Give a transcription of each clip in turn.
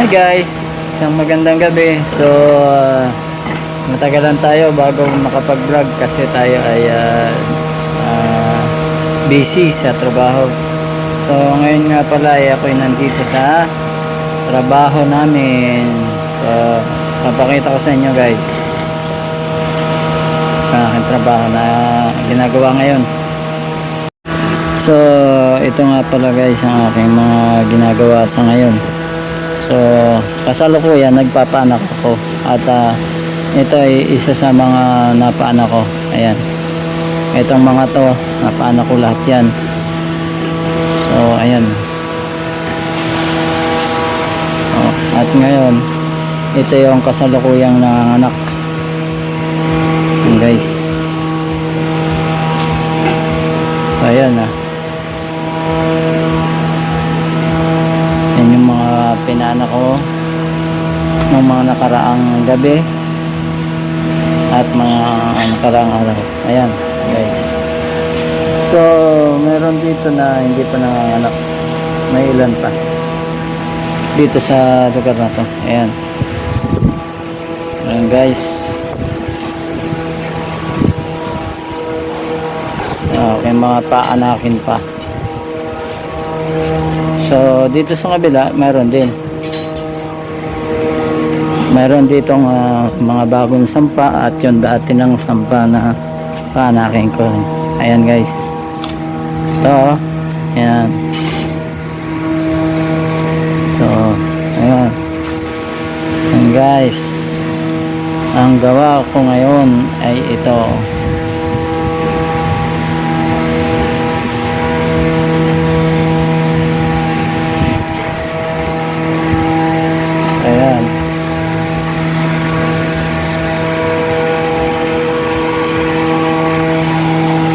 Hi guys, isang magandang gabi. So, uh, matagalan tayo bago makapag-vlog kasi tayo ay uh, uh, busy sa trabaho. So, ngayon nga pala ay ako'y nandito sa trabaho namin. So, papakita ko sa inyo guys ang aking trabaho na ginagawa ngayon. So, ito nga pala guys ang aking mga ginagawa sa ngayon. So, kasalukuyan nagpapaanak ako at ah, ito ay isa sa mga napaanak ko. Ayan. Itong mga to, napaanak ko lahat yan. So, ayan. Oh, at ngayon, ito yung kasalukuyang nanganak. Guys. So, ayan ah. Yan yung mga pinana ko ng mga nakaraang gabi at mga nakaraang araw. Ayan, guys. So, meron dito na hindi pa nanganganak. May ilan pa. Dito sa lugar na to. Ayan. Ayan, guys. Okay, mga paanakin pa. So, dito sa kabila, meron din. Meron ditong ah, mga bagong sampa at yung dati ng sampa na paanakin ko. Ayan guys. So, ayan. So, ayan. Ayan guys. Ang gawa ko ngayon ay ito. Ayan.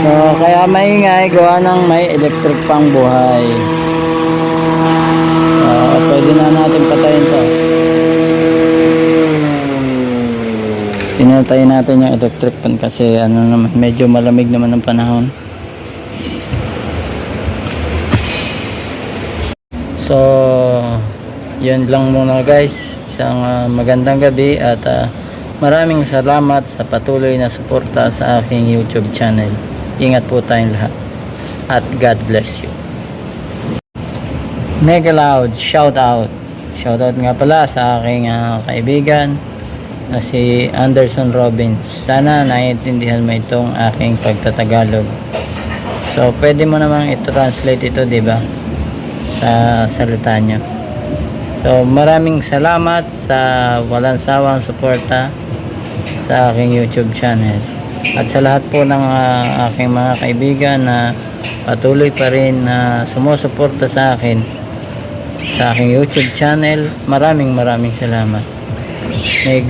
So, kaya maingay, gawa ng may electric pang buhay. So, pwede na natin patayin to. Pinatay natin yung electric pan kasi ano naman, medyo malamig naman ang panahon. So, yun lang muna guys. Isang ah, magandang gabi at ah, maraming salamat sa patuloy na suporta sa aking YouTube channel. Ingat po tayong lahat. At God bless you. Mega loud shout out. Shout out nga pala sa aking ah, kaibigan na si Anderson Robbins. Sana naiintindihan mo itong aking pagtatagalog. So, pwede mo namang i-translate ito, di ba? Sa salita nyo. So, maraming salamat sa walang sawang suporta sa aking YouTube channel. At sa lahat po ng ah, aking mga kaibigan na patuloy pa rin na sumusuporta sa akin sa aking YouTube channel, maraming maraming salamat. May,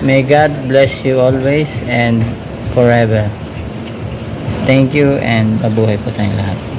may God bless you always and forever. Thank you and mabuhay po tayong lahat.